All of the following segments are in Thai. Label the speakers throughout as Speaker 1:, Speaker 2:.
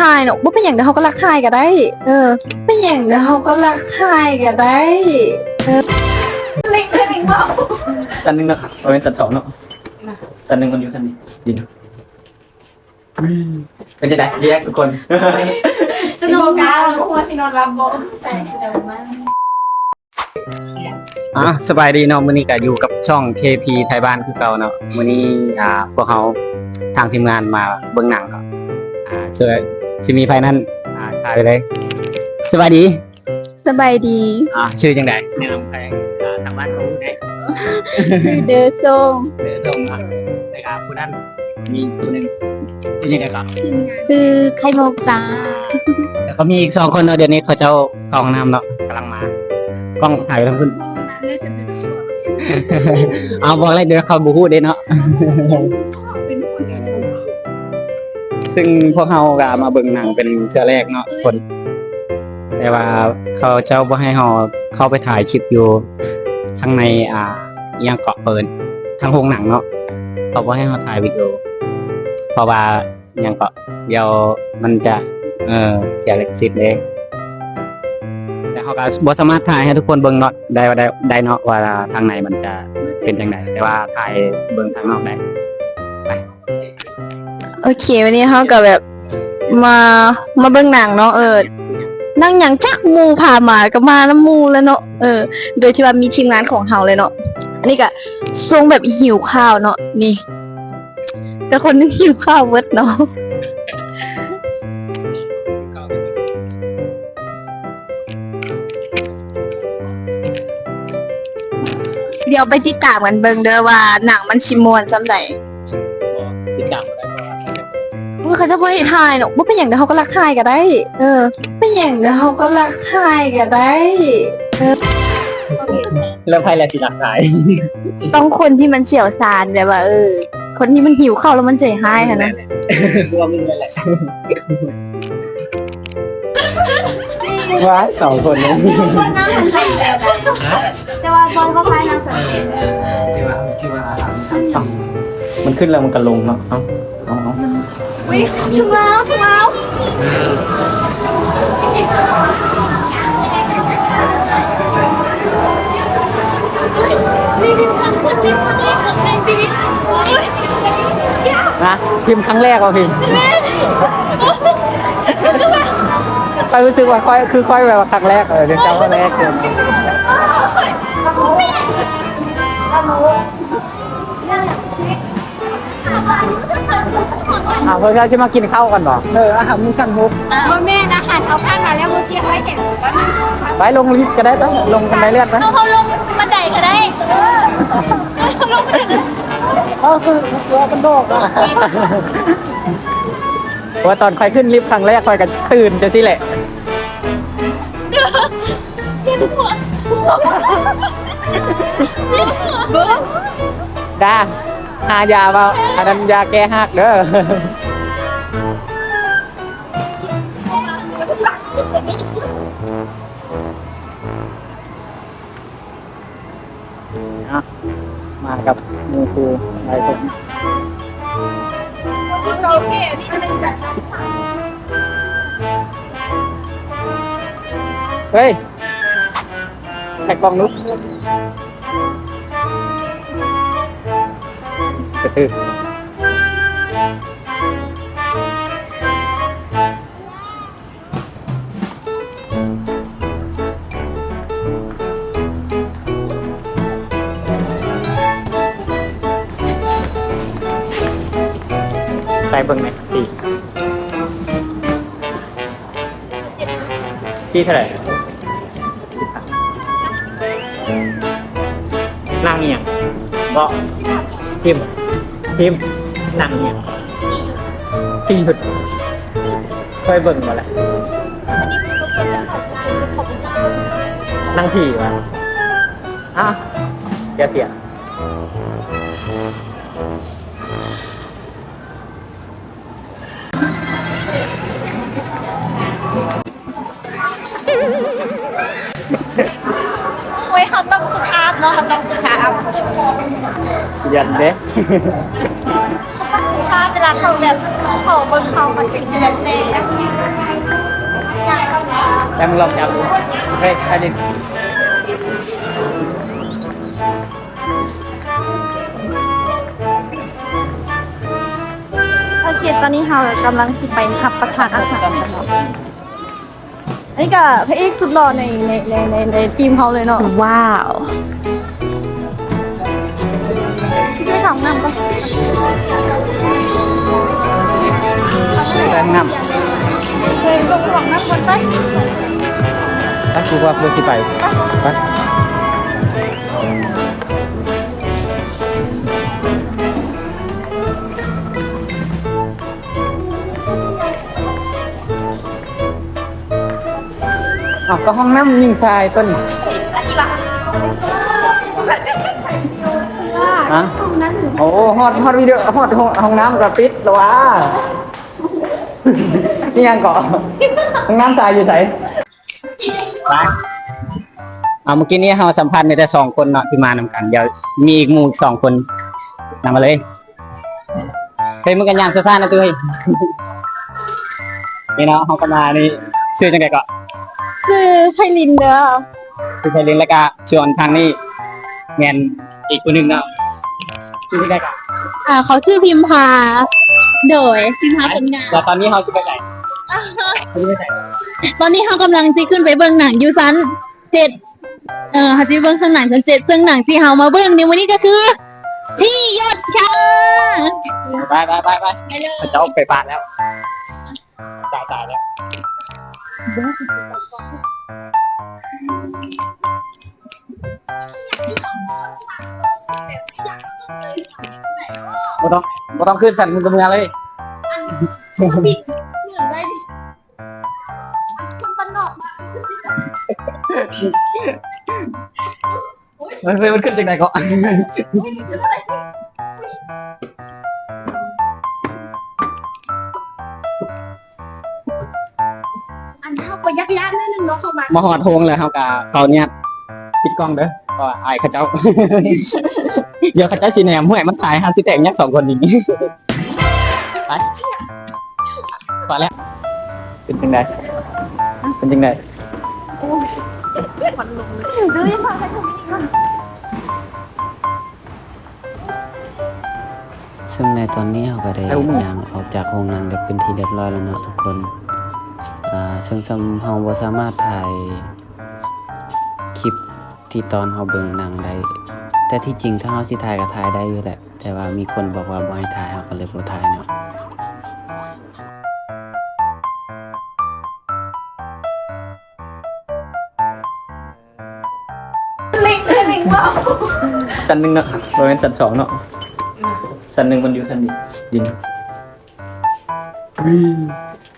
Speaker 1: ถ่ายเนาะว่าเป็นอย่างเดียวเขาก็รักถ่ายก็ได้ เออเป็นอย่างเดียวเขาก็รักถ่ายก็ได้
Speaker 2: ลิงลิงบอก
Speaker 3: สันหนึ่งนะครับเอาเป็นสันสองเนาะสันหนึ่งมันอยู่สันนี้ดินเป็นจะได้เรียกทุกคน
Speaker 2: สนุกกาหัวสินอนรับบอกแต่สนุกมาก
Speaker 4: อะสบายดีเนาะมื้อนี้ก็อยู่กับช่อง KP ไทยบ้านคือเก่าเนาะมื้อนี้อ่าพวกเขาทางทีมงานมาเบิ่งหนังเนาะอ่าช่วย สิมีภายนั้นอ่าถ่ายไปเลยสบายดี
Speaker 1: สบายดี
Speaker 4: อ่าชื่อจังไดแนะนำใครอ่าทางบ้านเขาได้
Speaker 1: คือเดอส้ม
Speaker 4: เดินตรงอะนะครับผู้นั้นมีผู้หนึงเป็นยังไงครับ
Speaker 1: ซื้อไข่มุกจ้า
Speaker 4: แล้วก็มีอีกสองคนเนาะเดี๋ยวนี้เขาเจ้าเข้าห้องน้ำเนาะกำลังมากล้องถ่ายไปทางคุณ เอาบอกเลยเดี๋ยวเขาบูฮู้เด้เนาะ ซึ่งพวกเขาก็มาเบิ่งหนังเป็นเทื่อแรกเนาะคน แต่ว่าเขาเจ้าบ่ให้เราเข้าไปถ่ายคลิปอยู่ทางในอ่าอิหยังเกาะเปินทางโรงหนังเนาะเขาบ่ให้เราถ่ายวิดีโอเพราะว่าอิหยังเกาะเดี๋ยวมันจะเออเสียลิขสิทธิ์เลยแต่เขาก็บ่สามารถถ่ายให้ทุกคนเบิ่งเนาะได้ว่าได้ได้เนาะว่าทางในมันจะเป็นจังไดแต่ว่าถ่ายเบิ่งทางนอกได้ไป
Speaker 1: โอเค วันนี้เขาก็แบบมามาเบิ่งหนังเนาะเออนั่งอย่างจักมูพามาก็มาน้ำมูแล้วเนาะเออ โดยที่ว่ามีทีมงานของเฮาเลยเนาะอันนี้ก็ทรงแบบหิวข้าวเนาะนี่ แต่คนนึงหิวข้าวเวิร์ดเนาะเดี๋ยวไปติดตามกันเบิ่งเด้อว่าหนังมันชิมวนจำได
Speaker 4: ติดตามบ่ได้เพราะว่า
Speaker 1: เมื่อเขาจะไม่ถ่ายเนาะว่าเป็นอย่างเดียวเขาก็รักถ่ายก็ได้ เออเป็นอย่างเดียวเขาก็รักถ่ายก็ได้
Speaker 4: แล้วไพ่แหละสิหลักถ่าย
Speaker 1: ต้องคนที่มันเสี่ยวซานแบบว่าเออ คนที่มันหิวข้าวแล้วมันใจหายค่ะนะ
Speaker 4: รวมนี่แหละว้าสองคนนั้นสิ
Speaker 2: บอลนั่งสังเกตเลยแต่ว่าบอลก็คล้ายนั่งสังเกตเลย
Speaker 5: ที่ว่าที่ว่าอาหาร
Speaker 3: สั่ง มันขึ้นแล้วมันก็ลงเนาะเอาเอาเอา
Speaker 2: วิ่งถึงแล้วถึงแล้ว
Speaker 3: นะพิมพ์ครั้งแรกว่ะพิมพ์ไปรู้สึกว่าค่อยคือค่อยแบบว่าครั้งแรกเออเดี๋ยวจำว่าแรกเกิน อ่าเพื่อนจะมากินข้าวกันบ่
Speaker 5: เอออาหารมูสันฮุก
Speaker 2: พ่อแม่นะหันเอาผ้ามาแล้วเมื่อกี้เขาเห็นว่า
Speaker 3: ไปลงลิฟต์ก็ได้ปะลงกันไดเลื่อนปะ
Speaker 2: เขาลงบันไดก็ได้เออลงบันได
Speaker 5: ก็คือเสือมันโดกอะ
Speaker 3: เพราะว่าตอนค่อยขึ้นลิฟต์ครั้งแรกค่อยกันตื่นจะสิแหละจ้า หายาเปล่าอันนั้นยาแก้หักเด้ออะมากับมือครูหลายคน
Speaker 2: โอเคนี่นึงแบบ
Speaker 3: เฮ้ยแท็กกล้องนุ๊ก ใส่เบิ่งไหมสี่ที่เท่าไหร่นั่งเงียงเบาะพิม ทิมพ์นั่งเงียงที่หยุดค่อยเบิ่งมาแหละนั่งผีวะอะเดี๋ยเสีย
Speaker 2: เต้องสุภาพเนาะเขาต้องสุภาพ
Speaker 3: ยันเด้
Speaker 2: สุภาพเวลาเขาแบบเขาบนเขามันเป็นเซเลบเต้
Speaker 3: แต่มึงลองจับดูเฮ้ยอันนี้
Speaker 1: โอเคตอนนี้เรากำลังสิไปทับประทานอาหารกันเนาะ อันนี้ก็พระเอกสุดหล่อในในในในในทีมเขาเลยเนาะว้าวช่วยถามนำปะ
Speaker 3: แรงน้
Speaker 1: เคยส่งของนำคนไปำ
Speaker 3: ถ้ากูว่ากูสิไปไป เอาก็ห้องน้ำยิงทรายต้น
Speaker 2: อันนี้ละ
Speaker 3: ฮะโอ้ฮอดฮอดวิดีโอฮอดห้องห้องน้ำกับปิดแล้ววะนี่ยังเกาะห้องน้ำทรายอยู่ไหน
Speaker 4: ไปเอาเมื่อกี้นี้เราสัมพันธ์ในแต่สองคนเนาะที่มานำกันเดี๋ยวมีอีกหมู่อีกสองคนนำมาเลยเฮ้ยมึงกันยามซ่าๆนะตุ้ยนี่เนาะเขาก็มานี่ซื้อจังไดก็
Speaker 1: คือไพลินเด้อ
Speaker 4: คือไพลินแล้วก็ชวนทางนี้แมนอีกคนหนึ่งเนาะซื้อจังไดก็
Speaker 1: อ่าเขาชื่อพิมพา โดยพิมพาผลงาน
Speaker 4: แล้วตอนนี้เขาจะไปไหนเขาจะไปไหน
Speaker 1: ตอนนี้เขากำลังจะขึ้นไปเบื้องหนังอยู่ชั้นเจ็ดเออเขาจะเบื้องข้างหนังชั้นเจ็ดซึ่งหนังที่เขามาเบื้องในวันนี้ก็คือที่ยศค่ะ
Speaker 4: ไปไปไปไป
Speaker 1: ไปเลย
Speaker 4: เจ้าไปปาดแล้วตายตายแล้ว บ่ต้องบ่ต้องขึ้นสั่นมึงกับมึงเลย
Speaker 1: บิดเหมือนได้ดิคนปันนอกมา
Speaker 4: มันมันมันขึ้นจากไหนก็
Speaker 1: อันเท่า ก็ยักยักนิดนึงเนาะเข้ามา
Speaker 4: มาหอดโฮงเลยเฮากะเขาเนี่ยปิดกล้องเด้อก็อายเขาเจ้า เดี๋ยวเขาเจ้าสิแหนมห้วยมันตายฮะสิแตกยักสองคนนี้ไปไปแล้ว
Speaker 3: เป็นยังไงเป็นยังไง
Speaker 1: ดูยังฟังให้ผมอีกก่อน
Speaker 6: ซึ่งในตอนนี้เราก็ได้ย่างออกจากโรงหนังได้เป็นที่เรียบร้อยแล้วเนาะทุกคนอ่า ซึ่งซำเราบ่สามารถถ่ายคลิปที่ตอนเราเบิ่งหนังได้แต่ที่จริงถ้าเราสิถ่ายก็ถ่ายได้อยู่แหละ แต่ว่ามีคนบอกว่าบ่ให้ถ่ายเราก็เลยบ่ถ่ายเนาะ
Speaker 2: ลิงเลยลิงบอก
Speaker 3: ชั้นหนึ่งเนาะบริเวณชั้นสองเนาะชั้นหนึ่งมันอยู่ชั้นดินดิน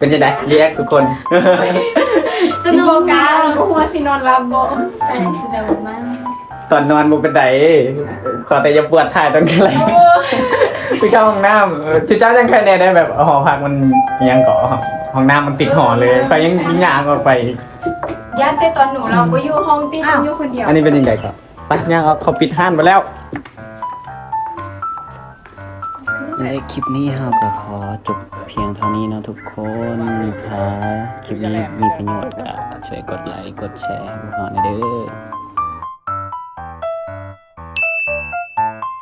Speaker 3: เป็นยังไงเรียกทุกคน
Speaker 2: สนุกการหัวสินอนรับบ่แต่สนุกมาก
Speaker 3: ตอนนอนบุเป็นไดขอแต่อย่าปวดถ่ายตอนกลางไปเข้าห้องน้ำที่เจ้าจังใครแน่ได้แบบหอพักมันยังเกาะห้องน้ำมันติดหอเลยไปยังยิงยางออกไป
Speaker 2: ย่านแต่ตอนหนูเราบ่อยู่ห้องตีเราอยู่คนเดียว
Speaker 3: อันนี้เป็นยังไงก่อนปัดย่างเอาเขาปิดห้านไปแล้ว
Speaker 6: ในคลิปนี้เราก็ขอจบเพียงเท่านี้เนาะทุกคนถ้าคลิปนี้มีประโยชน์ก็ช่วยกดไลค์กดแชร์ให้พวกเราหน่อยเด้อ